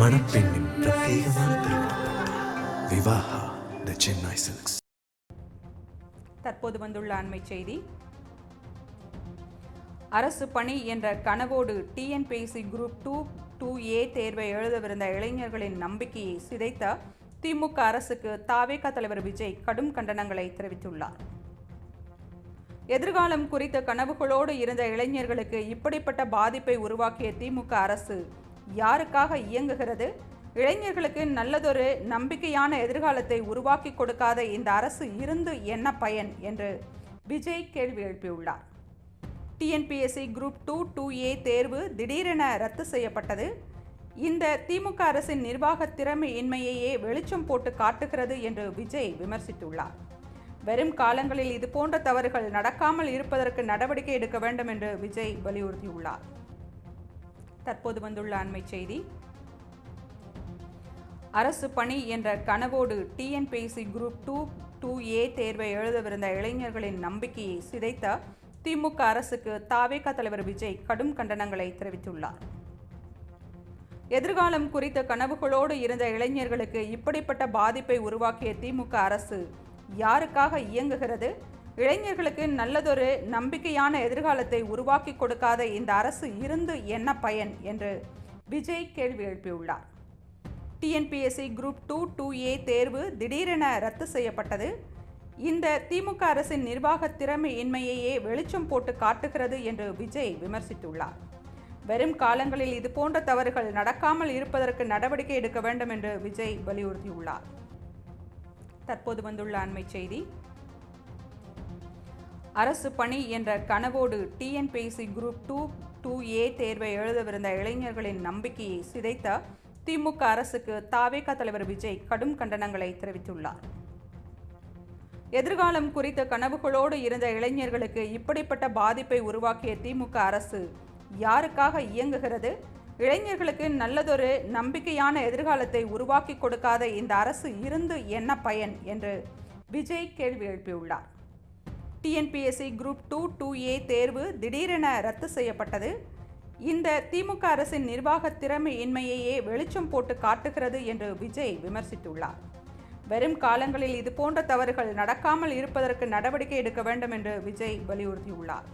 மணப்பெண்ணின் பிரத்யேகமான திருமணம். Vivaha the Chennai Silks. தற்போது வந்துள்ள அண்மை செய்தி. அரசு பணி என்ற கனவோடு TNPSC group two two A தேர்வை எழுதவிருந்த இளைஞர்களின் நம்பிக்கையை சிதைத்த திமுக அரசுக்கு தாவேக தலைவர் விஜய் கடும் கண்டனங்களை தெரிவித்துள்ளார். எதிர்காலம் குறித்த கனவுகளோடு இருந்த இளைஞர்களுக்கு இப்படிப்பட்ட பாதிப்பை உருவாக்கிய திமுக அரசு யாருக்காக இயங்குகிறது? இளைஞர்களுக்கு நல்லதொரு நம்பிக்கையான எதிர்காலத்தை உருவாக்கி கொடுக்காத இந்த அரசு இருந்து என்ன பயன்? என்று விஜய் கேள்வி எழுப்பியுள்ளார். TNPSC group two two A தேர்வு திடீரென ரத்து செய்யப்பட்டது. இந்த திமுக அரசின் நிர்வாக திறமையின்மையையே வெளிச்சம் போட்டு காட்டுகிறது என்று விஜய் விமர்சித்துள்ளார். வரும் காலங்களில் இதுபோன்ற தவறுகள் நடக்காமல் இருப்பதற்கு நடவடிக்கை எடுக்க வேண்டும் என்று விஜய் வலியுறுத்தியுள்ளார். தற்போது வந்துள்ள அண்மை செய்தி. அரசு பணி என்ற கனவோடு TNPSC group two two A தேர்வை எழுதவிருந்த இளைஞர்களின் நம்பிக்கையை சிதைத்த திமுக அரசுக்கு தாவேக தலைவர் விஜய் கடும் கண்டனங்களை தெரிவித்துள்ளார். எதிர்காலம் குறித்த கனவுகளோடு இருந்த இளைஞர்களுக்கு இப்படிப்பட்ட பாதிப்பை உருவாக்கிய திமுக அரசு யாருக்காக இயங்குகிறது? இளைஞர்களுக்கு நல்லதொரு நம்பிக்கையான எதிர்காலத்தை உருவாக்கி கொடுக்காத இந்த அரசு இருந்து என்ன பயன்? என்று விஜய் கேள்வி எழுப்பியுள்ளார். TNPSC group two two A தேர்வு திடீரென ரத்து செய்யப்பட்டது. இந்த திமுக அரசின் நிர்வாக திறமையின்மையையே வெளிச்சம் போட்டு காட்டுகிறது என்று விஜய் விமர்சித்துள்ளார். வரும் காலங்களில் இது போன்ற தவறுகள் நடக்காமல் இருப்பதற்கு நடவடிக்கை எடுக்க வேண்டும் என்று விஜய் வலியுறுத்தியுள்ளார். தற்போது வந்துள்ள அண்மை செய்தி. அரசு பணி என்ற கனவோடு TNPSC group two two A தேர்வை எழுதவிருந்த இளைஞர்களின் நம்பிக்கையை சிதைத்த திமுக அரசுக்கு தாவேக தலைவர் விஜய் கடும் கண்டனங்களை தெரிவித்துள்ளார். எதிர்காலம் குறித்த கனவுகளோடு இருந்த இளைஞர்களுக்கு இப்படிப்பட்ட பாதிப்பை உருவாக்கிய திமுக அரசு யாருக்காக இயங்குகிறது? இளைஞர்களுக்கு நல்லதொரு நம்பிக்கையான எதிர்காலத்தை உருவாக்கி கொடுக்காத இந்த அரசு இருந்து என்ன பயன் என்று விஜய் கேள்வி எழுப்பியுள்ளார். TNPSC group two two A தேர்வு திடீரென ரத்து செய்யப்பட்டது. இந்த திமுக அரசின் நிர்வாக திறமையின்மையையே வெளிச்சம் போட்டு காட்டுகிறது என்று விஜய் விமர்சித்துள்ளார். வரும் காலங்களில் இது போன்ற தவறுகள் நடக்காமல் இருப்பதற்கு நடவடிக்கை எடுக்க வேண்டும் என்று விஜய் வலியுறுத்தியுள்ளார்.